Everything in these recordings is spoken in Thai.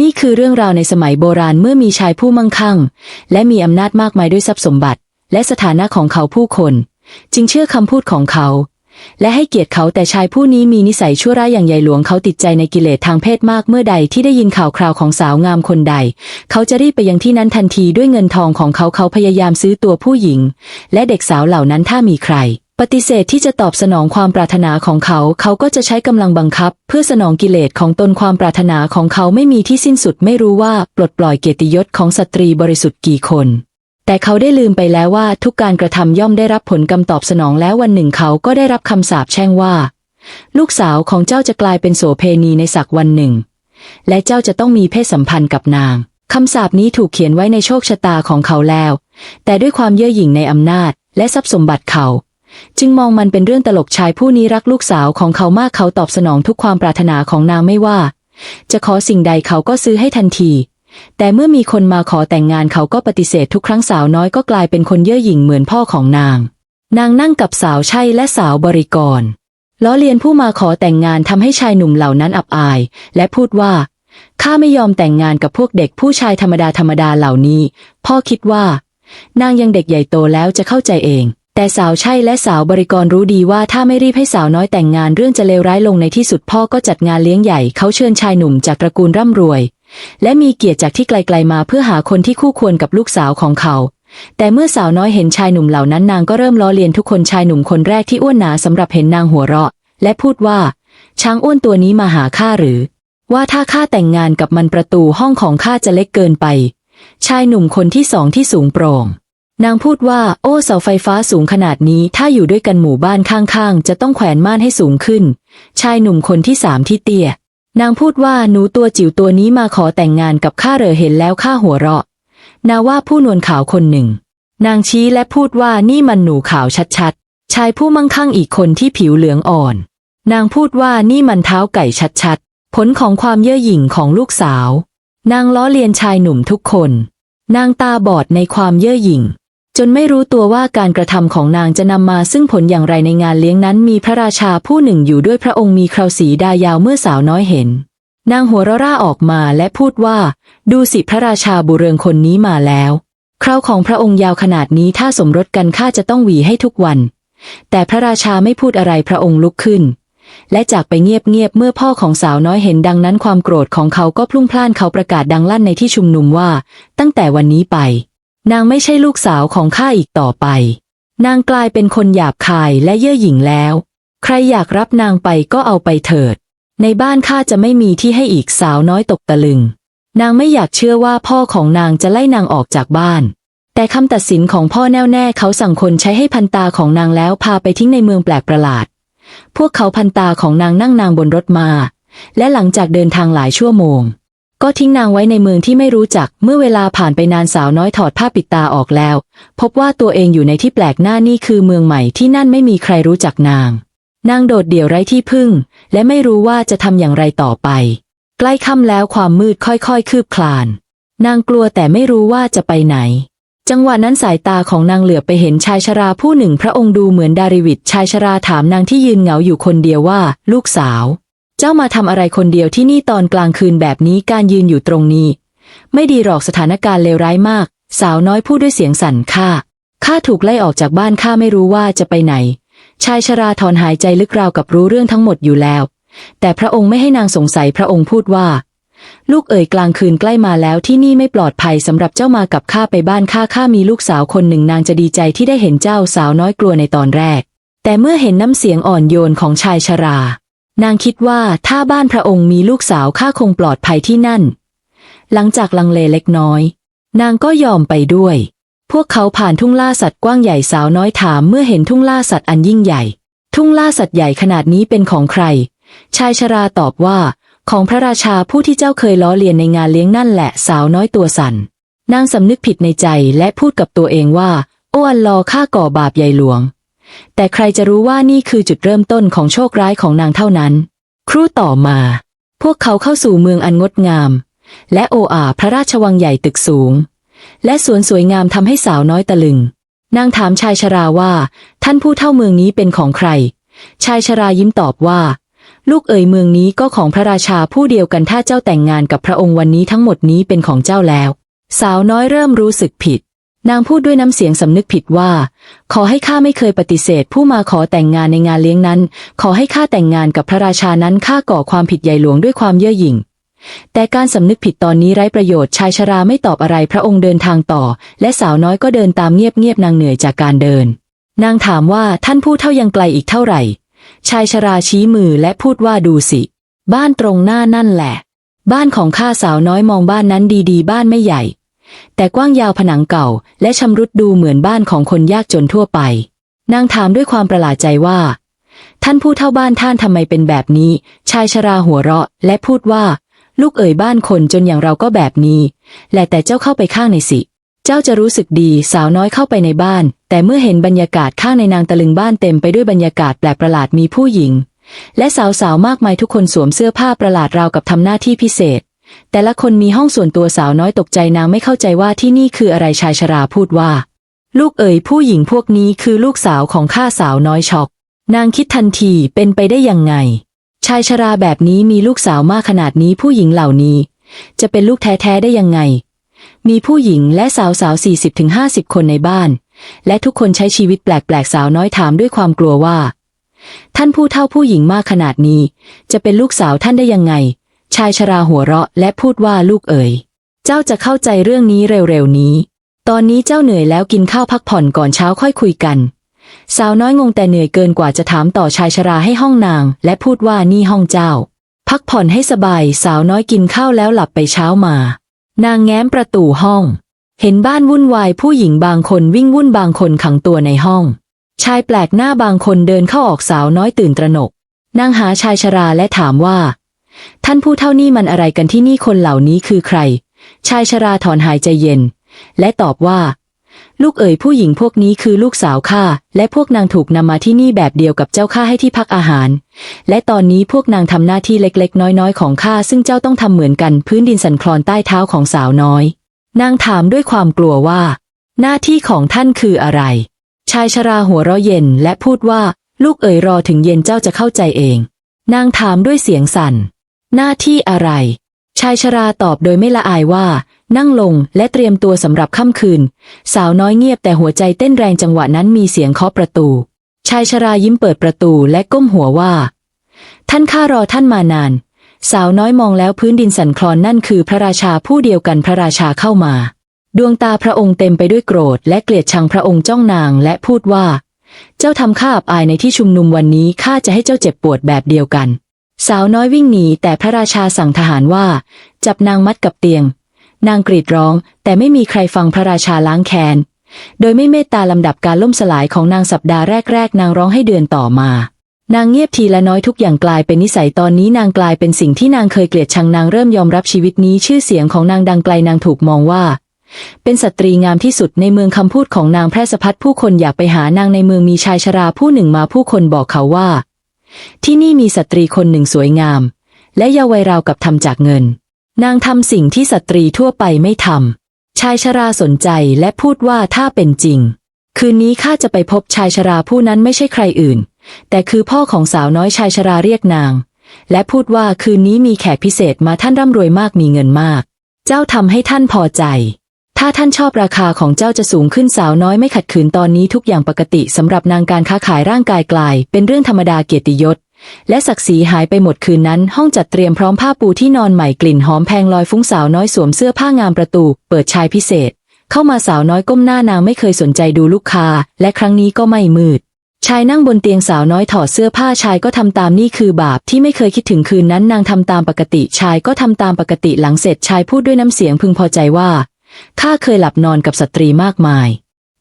นี่คือเรื่องราวในสมัยโบราณเมื่อมีชายผู้มั่งคั่ง และมีอำนาจมากมายด้วยทรัพย์สมบัติ และสถานะของเขาผู้คน จึงเชื่อคำพูดของเขา และให้เกียรติเขาแต่ชายผู้นี้มีนิสัยชั่วร้ายอย่างใหญ่หลวงเขาติดใจในกิเลสทางเพศมากเมื่อใดที่ได้ยินข่าวคราวของสาวงามคนใด เขาจะรีบไปยังที่นั้นทันทีด้วยเงินทองของเขาเขาพยายามซื้อตัวผู้หญิง และเด็กสาวเหล่านั้นถ้ามีใคร ปฏิเสธที่จะตอบสนองความปรารถนาของเขา เขาก็จะใช้กำลังบังคับ เพื่อสนองกิเลสของตนความปรารถนาของเขาไม่มีที่สิ้นสุดไม่รู้ว่าปลดปล่อยเกียรติยศของสตรีบริสุทธิ์กี่คน แต่เขาได้ลืมไปแล้วว่าทุกการกระทำย่อมได้รับผลกรรมตอบสนองแล้ววันหนึ่งเขาก็ได้รับคำสาปแช่งว่า ลูกสาวของเจ้าจะกลายเป็นโสเพณีในสักวันหนึ่ง และเจ้าจะต้องมีเพศสัมพันธ์กับนางคำสาปนี้ถูกเขียนไว้ในโชคชะตาของเขาแล้ว แต่ด้วยความเย่อหยิ่งในอำนาจ และทรัพย์สมบัติเขา จึงมองมันเป็นเรื่องตลกชายผู้นี้รักลูกสาวของเขามากเขาตอบสนองทุกความปรารถนาของนางไม่ว่า จะขอสิ่งใดเขาก็ซื้อให้ทันที แต่เมื่อมีคนมาขอแต่งงานเขาก็ปฏิเสธทุกครั้งสาวน้อยก็กลายเป็นคนเย่อหยิ่งเหมือนพ่อของนาง นางนั่งกับสาวใช่และสาวบริกรล้อเลียนผู้มาขอแต่งงานทำให้ชายหนุ่มเหล่านั้นอับอาย และพูดว่าข้าไม่ยอมแต่งงานกับพวกเด็กผู้ชายธรรมดาธรรมดาเหล่านี้ พ่อคิดว่า นางยังเด็กใหญ่โตแล้วจะเข้าใจเอง แต่สาวใช่และสาวบริกรรู้ดีว่าถ้าไม่รีบให้สาวน้อยแต่งงานเรื่องจะเลวร้ายลงในที่สุดพ่อก็จัดงานเลี้ยงใหญ่เขาเชิญชายหนุ่มจากตระกูลร่ำรวย และมีเกียรติจากที่ไกลๆมาเพื่อหาคนที่คู่ควรกับลูกสาวของเขา แต่เมื่อสาวน้อยเห็นชายหนุ่มเหล่านั้นนางก็เริ่มล้อเลียนทุกคนชายหนุ่มคนแรกที่อ้วนหนาสำหรับเห็นนางหัวเราะ และพูดว่า ช้างอ้วนตัวนี้มาหาข้าหรือ ว่าถ้าข้าแต่งงานกับมันประตูห้องของข้าจะเล็กเกินไป ชายหนุ่มคนที่สองที่สูงโปร่ง นางพูดว่า โอ้เสาไฟฟ้าสูงขนาดนี้ถ้าอยู่ด้วยกันหมู่บ้านข้างๆ จะต้องแขวนม่านให้สูงขึ้น ชายหนุ่มคนที่สามที่เตี้ย นางพูดว่าหนูตัวจิ๋วตัวนี้มาขอแต่งงานกับข้าเหรอเห็นแล้วข้าหัวเราะ นาว่าผู้นวลขาวคนหนึ่ง นางชี้และพูดว่านี่มันหนูขาวชัดๆ ชายผู้มั่งคั่งอีกคนที่ผิวเหลืองอ่อน นางพูดว่านี่มันเท้าไก่ชัดๆ ผลของความเย่อหยิ่งของลูกสาว นางล้อเลียนชายหนุ่มทุกคน นางตาบอดในความเย่อหยิ่ง จนไม่รู้ตัวว่าการกระทำของนางจะนำมาซึ่งผลอย่างไรในงานเลี้ยงนั้น มีพระราชาผู้หนึ่งอยู่ด้วยพระองค์มีเคราสีดายาวเมื่อสาวน้อยเห็น นางหัวเราะร่าออกมาและพูดว่า ดูสิพระราชาบุเรืองคนนี้มาแล้ว คราวของพระองค์ยาวขนาดนี้ถ้าสมรสกันข้าจะต้องหวีให้ทุกวัน แต่พระราชาไม่พูดอะไรพระองค์ลุกขึ้น และจากไปเงียบๆเมื่อพ่อของสาวน้อยเห็นดังนั้นความโกรธของเขาก็พลุ่งพล่านเขาประกาศดังลั่นในที่ชุมนุมว่า ตั้งแต่วันนี้ไป นางไม่ใช่ลูกสาวของข้าอีกต่อไป นางกลายเป็นคนหยาบคายและเย่อหยิ่งแล้ว ใครอยากรับนางไปก็เอาไปเถิด ในบ้านข้าจะไม่มีที่ให้อีกสาวน้อยตกตะลึง นางไม่อยากเชื่อว่าพ่อของนางจะไล่นางออกจากบ้าน แต่คำตัดสินของพ่อแน่วแน่เขาสั่งคนใช้ให้พันตาของนางแล้วพาไปทิ้งในเมืองแปลกประหลาด พวกเขาพันตาของนางนั่งนางบนรถมา และหลังจากเดินทางหลายชั่วโมง ก็ทิ้งนางไว้ในเมืองที่ไม่รู้จัก เมื่อเวลาผ่านไปนานสาวน้อยถอดผ้าปิดตาออกแล้ว พบว่าตัวเองอยู่ในที่แปลกหน้านี่คือเมืองใหม่ที่นั่นไม่มีใครรู้จักนาง นางโดดเดี่ยวไร้ที่พึ่ง และไม่รู้ว่าจะทำอย่างไรต่อไป ใกล้ค่ำแล้วความมืดค่อยๆ คืบคลาน นางกลัวแต่ไม่รู้ว่าจะไปไหน จังหวะนั้นสายตาของนางเหลือบไปเห็นชายชราผู้หนึ่ง พระองค์ดูเหมือนดาริวิดชายชราถามนางที่ยืนเหงาอยู่คนเดียวว่า ลูกสาว เจ้ามาทำอะไรคนเดียวที่นี่ตอนกลางคืนแบบนี้การยืนอยู่ตรงนี้ ไม่ดีหรอกสถานการณ์เลวร้ายมาก สาวน้อยพูดด้วยเสียงสั่นข้าข้าถูกไล่ออกจากบ้านข้าไม่รู้ว่าจะไปไหน ชายชราถอนหายใจลึกราวกับรู้เรื่องทั้งหมดอยู่แล้ว แต่พระองค์ไม่ให้นางสงสัยพระองค์พูดว่า ลูกเอ๋ยกลางคืนใกล้มาแล้วที่นี่ไม่ปลอดภัยสำหรับเจ้ามากับข้าไปบ้านข้าข้ามีลูกสาวคนหนึ่งนางจะดีใจที่ได้เห็นเจ้าสาวน้อยกลัวในตอนแรก แต่เมื่อเห็นน้ำเสียงอ่อนโยนของชายชรา นางคิดว่าถ้าบ้านพระองค์มีลูกสาวข้าคงปลอดภัยที่นั่น หลังจากลังเลเล็กน้อย นางก็ยอมไปด้วย พวกเขาผ่านทุ่งล่าสัตว์กว้างใหญ่สาวน้อยถามเมื่อเห็นทุ่งล่าสัตว์อันยิ่งใหญ่ ทุ่งล่าสัตว์ใหญ่ขนาดนี้เป็นของใคร ชายชราตอบว่า ของพระราชาผู้ที่เจ้าเคยล้อเลียนในงานเลี้ยงนั่นแหละสาวน้อยตัวสัน่นนางสำนึกผิดในใจและพูดกับตัวเองว่า โอ้อันลอข้าก่อบาปใหญ่หลวง แต่ใครจะรู้ว่านี่คือจุดเริ่มต้นของโชคร้ายของนางเท่านั้น ครู่ต่อมา พวกเขาเข้าสู่เมืองอันงดงาม และโออาพระราชวังใหญ่ตึกสูง และสวนสวยงามทำให้สาวน้อยตะลึง นางถามชายชราว่า ท่านผู้เท่าเมืองนี้เป็นของใคร ชายชรายิ้มตอบว่า ลูกเอ๋ยเมืองนี้ก็ของพระราชาผู้เดียวกันถ้าเจ้าแต่งงานกับพระองค์วันนี้ทั้งหมดนี้เป็นของเจ้าแล้ว สาวน้อยเริ่มรู้สึกผิด นางพูดด้วยน้ำเสียงสำนึกผิดว่า ขอให้ข้าไม่เคยปฏิเสธ ผู้มาขอแต่งงานในงานเลี้ยงนั้น ขอให้ข้าแต่งงานกับพระราชานั้นข้าก่อความผิดใหญ่หลวงด้วยความเย่อหยิ่ง แต่การสำนึกผิดตอนนี้ไร้ประโยชน์ชายชราไม่ตอบอะไรพระองค์เดินทางต่อ และสาวน้อยก็เดินตามเงียบๆนางเหนื่อยจากการเดิน นางถามว่าท่านผู้เท่ายังไกลอีกเท่าไหร่ ชายชราชี้มือและพูดว่าดูสิ บ้านตรงหน้านั่นแหละ บ้านของข้าสาวน้อยมองบ้านนั้นดีๆ บ้านไม่ใหญ่ แต่กว้างยาวผนังเก่า และชำรุดดูเหมือนบ้านของคนยากจนทั่วไป นางถามด้วยความประหลาดใจว่า ท่านผู้เท่าบ้านท่านทำไมเป็นแบบนี้ ชายชราหัวเราะ และพูดว่า ลูกเอ๋ยบ้านคนจนอย่างเราก็แบบนี้ แหละแต่เจ้าเข้าไปข้างในสิ เจ้าจะรู้สึกดีสาวน้อยเข้าไปในบ้าน แต่เมื่อเห็นบรรยากาศข้างในนางตะลึงบ้านเต็มไปด้วยบรรยากาศแปลกประหลาดมีผู้หญิง และสาวๆมากมายทุกคนสวมเสื้อผ้าประหลาดราวกับทำหน้าที่พิเศษ แต่ละคนมีห้องส่วนตัวสาวน้อยตกใจนางไม่เข้าใจว่าที่นี่คืออะไรชายชราพูดว่า ลูกเอ๋ยผู้หญิงพวกนี้คือลูกสาวของข้าสาวน้อยช็อก นางคิดทันทีเป็นไปได้ยังไง ชายชราแบบนี้มีลูกสาวมากขนาดนี้ผู้หญิงเหล่านี้ จะเป็นลูกแท้ๆได้ยังไง มีผู้หญิงและสาวสาวสี่สิบถึงห้าสิบคนในบ้าน และทุกคนใช้ชีวิตแปลกๆสาวน้อยถามด้วยความกลัวว่า ท่านผู้เฒ่าผู้หญิงมากขนาดนี้ จะเป็นลูกสาวท่านได้ยังไง ชายชราหัวเราะและพูดว่าลูกเอ๋ย เจ้าจะเข้าใจเรื่องนี้เร็วๆนี้ ตอนนี้เจ้าเหนื่อยแล้วกินข้าวพักผ่อนก่อนเช้าค่อยคุยกัน สาวน้อยงงแต่เหนื่อยเกินกว่าจะถามต่อชายชราให้ห้องนาง และพูดว่านี่ห้องเจ้า พักผ่อนให้สบายสาวน้อยกินข้าวแล้วหลับไปเช้ามา นางแง้มประตูห้อง เห็นบ้านวุ่นวายผู้หญิงบางคนวิ่งวุ่นบางคนขังตัวในห้อง ชายแปลกหน้าบางคนเดินเข้าออกสาวน้อยตื่นตระหนกนางหาชายชราและถามว่า ท่านผู้เท่านี้มันอะไรกันที่นี่คนเหล่านี้คือใคร ชายชราถอนหายใจเย็น และตอบว่า ลูกเอ๋ยผู้หญิงพวกนี้คือลูกสาวข้าและพวกนางถูกนำมาที่นี่แบบเดียวกับเจ้าข้าให้ที่พักอาหาร และตอนนี้พวกนางทำหน้าที่เล็กๆ น้อยๆ ของข้าซึ่งเจ้าต้องทำเหมือนกันพื้นดินสั่นคลอนใต้เท้าของสาวน้อย นางถามด้วยความกลัวว่า หน้าที่ของท่านคืออะไร ชายชราหัวเราะเย็นและพูดว่า ลูกเอ๋ยรอถึงเย็นเจ้าจะเข้าใจเอง นางถามด้วยเสียงสั่น หน้าที่อะไร ชายชราตอบโดยไม่ละอายว่า นั่งลงและเตรียมตัวสำหรับค่ำคืน สาวน้อยเงียบแต่หัวใจเต้นแรงจังหวะนั้นมีเสียงเคาะประตู ชายชรายิ้มเปิดประตูและก้มหัวว่า ท่านข้ารอท่านมานาน สาวน้อยมองแล้วพื้นดินสั่นคลอนนั่นคือพระราชาผู้เดียวกันพระราชาเข้ามา ดวงตาพระองค์เต็มไปด้วยโกรธ และเกลียดชังพระองค์จ้องนางและพูดว่า เจ้าทำข้าอับอายในที่ชุมนุมวันนี้ข้าจะให้เจ้าเจ็บปวดแบบเดียวกัน สาวน้อยวิ่งหนีแต่พระราชาสั่งทหารว่า จับนางมัดกับเตียง นางกรีดร้องแต่ไม่มีใครฟังพระราชาล้างแค้น โดยไม่เมตตาลำดับการล่มสลายของนางสัปดาห์แรก ๆ นางร้องให้เดือนต่อมา นางเงียบทีละน้อยทุกอย่างกลายเป็นนิสัยตอนนี้นางกลายเป็นสิ่งที่นางเคยเกลียดชังนางเริ่มยอมรับชีวิตนี้ชื่อเสียงของนางดังไกลนางถูกมองว่า เป็นสตรีงามที่สุดในเมืองคำพูดของนางแพร่สะพัดผู้คนอยากไปหานางในเมืองมีชายชราผู้หนึ่งมาผู้คนบอกเขาว่า ที่นี่มีสตรีคนหนึ่งสวยงาม และเยาวัยราวกับทำจากเงิน นางทำสิ่งที่สตรีทั่วไปไม่ทำชายชราสนใจและพูดว่าถ้าเป็นจริง คืนนี้ข้าจะไปพบชายชราผู้นั้นไม่ใช่ใครอื่น แต่คือพ่อของสาวน้อยชายชราเรียกนาง และพูดว่าคืนนี้มีแขกพิเศษมาท่านร่ำรวยมากมีเงินมาก เจ้าทำให้ท่านพอใจ ถ้าท่านชอบราคาของเจ้าจะสูงขึ้นสาวน้อยไม่ขัดขืนตอนนี้ทุกอย่างปกติสำหรับนางการค้าขายร่างกายกลาย เป็นเรื่องธรรมดาเกียรติยศและศักดิ์ศรีหายไปหมดคืนนั้น ห้องจัดเตรียมพร้อมผ้าปูที่นอนใหม่กลิ่นหอมแพงลอยฟุ้งสาวน้อยสวมเสื้อผ้างามประตู เปิดชายพิเศษ เข้ามาสาวน้อยก้มหน้านางไม่เคยสนใจดูลูกค้า และครั้งนี้ก็ไม่มืด ชายนั่งบนเตียงสาวน้อยถอดเสื้อผ้าชายก็ทำตามนี่คือบาปที่ไม่เคยคิดถึงคืนนั้นนางทำตามปกติชายก็ทำตามปกติหลังเสร็จชายพูดด้วยน้ำเสียงพึงพอใจว่า ข้าเคยหลับนอนกับสตรีมากมาย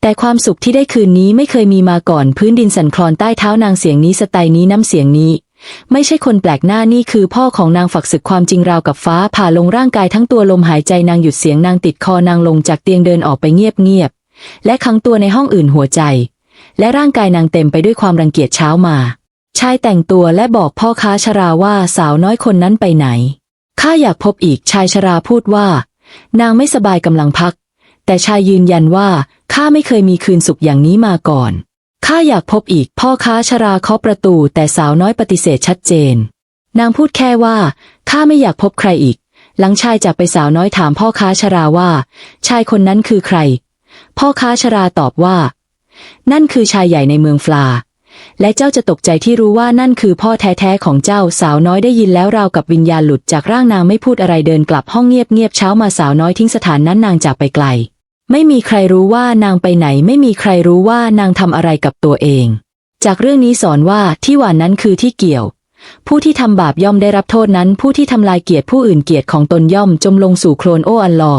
แต่ความสุขที่ได้คืนนี้ไม่เคยมีมาก่อนพื้นดินสั่นคลอนใต้เท้านางเสียงนี้สไตล์นี้น้ำเสียงนี้ ไม่ใช่คนแปลกหน้านี่คือพ่อของนางฝักศึกความจริงราวกับฟ้าผ่าลงร่างกายทั้งตัวลมหายใจนางหยุดเสียงนางติดคอนางลงจากเตียงเดินออกไปเงียบๆและขังตัวในห้องอื่นหัวใจ และร่างกายนางเต็มไปด้วยความรังเกียจเช้ามาชายแต่งตัวและบอกพ่อค้าชราว่าสาวน้อยคนนั้นไปไหน ข้าอยากพบอีกชายชราพูดว่า นางไม่สบายกำลังพัก แต่ชายยืนยันว่าข้าไม่เคยมีคืนสุขอย่างนี้มาก่อนข้าอยากพบอีกพ่อค้าชราเคาะประตู แต่สาวน้อยปฏิเสธชัดเจน นางพูดแค่ว่าข้าไม่อยากพบใครอีก หลังชายจากไปสาวน้อยถามพ่อค้าชราว่า ชายคนนั้นคือใคร พ่อค้าชราตอบว่า นั่นคือชายใหญ่ในเมืองฟลา และเจ้าจะตกใจที่รู้ว่านั่นคือพ่อแท้ๆของเจ้าสาวน้อยได้ยินแล้วราวกับวิญญาณหลุดจากร่างนางไม่พูดอะไรเดินกลับห้องเงียบๆเช้ามาสาวน้อยทิ้งสถานนั้นนางจากไปไกล ไม่มีใครรู้ว่านางไปไหน ไม่มีใครรู้ว่านางทำอะไรกับตัวเอง จากเรื่องนี้สอนว่าที่หวานนั้นคือที่เกี่ยว ผู้ที่ทำบาปย่อมได้รับโทษนั้น ผู้ที่ทำลายเกียรติผู้อื่นเกียรติของตนย่อมจมลงสู่โคลนโออัลลอ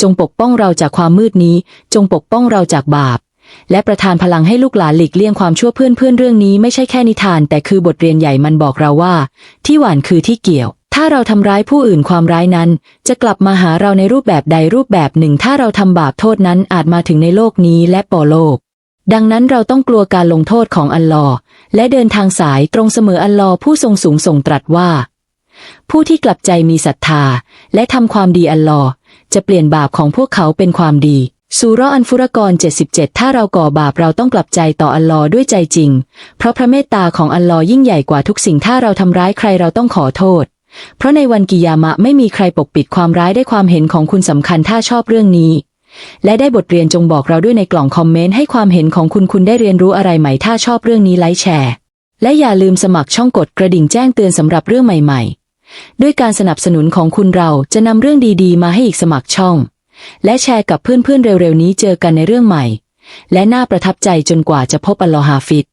จงปกป้องเราจากความมืดนี้ จงปกป้องเราจากบาป และประทานพลังให้ลูกหลานหลีกเลี่ยงความชั่วเพื่อนเพื่อนเรื่องนี้ไม่ใช่แค่นิทาน แต่คือบทเรียนใหญ่มันบอกเราว่า ที่หวานคือที่เกี่ยว ถ้าเราทำร้ายผู้อื่นความร้ายนั้น จะกลับมาหาเราในรูปแบบใดรูปแบบหนึ่ง ถ้าเราทำบาปโทษนั้นอาจมาถึงในโลกนี้และปอโลก ดังนั้นเราต้องกลัวการลงโทษของอัลลอฮ์และเดินทางสายตรงเสมออัลลอฮ์ผู้ทรงสูงส่งตรัสว่า ผู้ที่กลับใจมีศรัทธา และทำความดีอัลลอฮ์จะเปลี่ยนบาปของพวกเขาเป็นความดี สุรอันฟุรกร 77 ถ้าเราก่อบาปเราต้องกลับใจต่ออัลลอฮ์ด้วยใจจริง เพราะพระเมตตาของอัลลอฮ์ยิ่งใหญ่กว่าทุกสิ่งถ้าเราทำร้ายใครเราต้องขอโทษ เพราะในวันกิยามะไม่มีใครปกปิดความร้ายได้ความเห็นของคุณสำคัญถ้าชอบเรื่องนี้ และได้บทเรียนจงบอกเราด้วยในกล่องคอมเมนต์ให้ความเห็นของคุณคุณได้เรียนรู้อะไรใหม่ถ้าชอบเรื่องนี้ไลค์แชร์ และอย่าลืมสมัครช่องกดกระดิ่งแจ้งเตือนสำหรับเรื่องใหม่ ๆ ด้วยการสนับสนุนของคุณเราจะนำเรื่องดีๆ มาให้อีกสมัครช่อง และแชร์กับเพื่อนๆเร็วๆนี้เจอกันในเรื่องใหม่ และน่าประทับใจจนกว่าจะพบอัลลอฮ์ฮาฟิด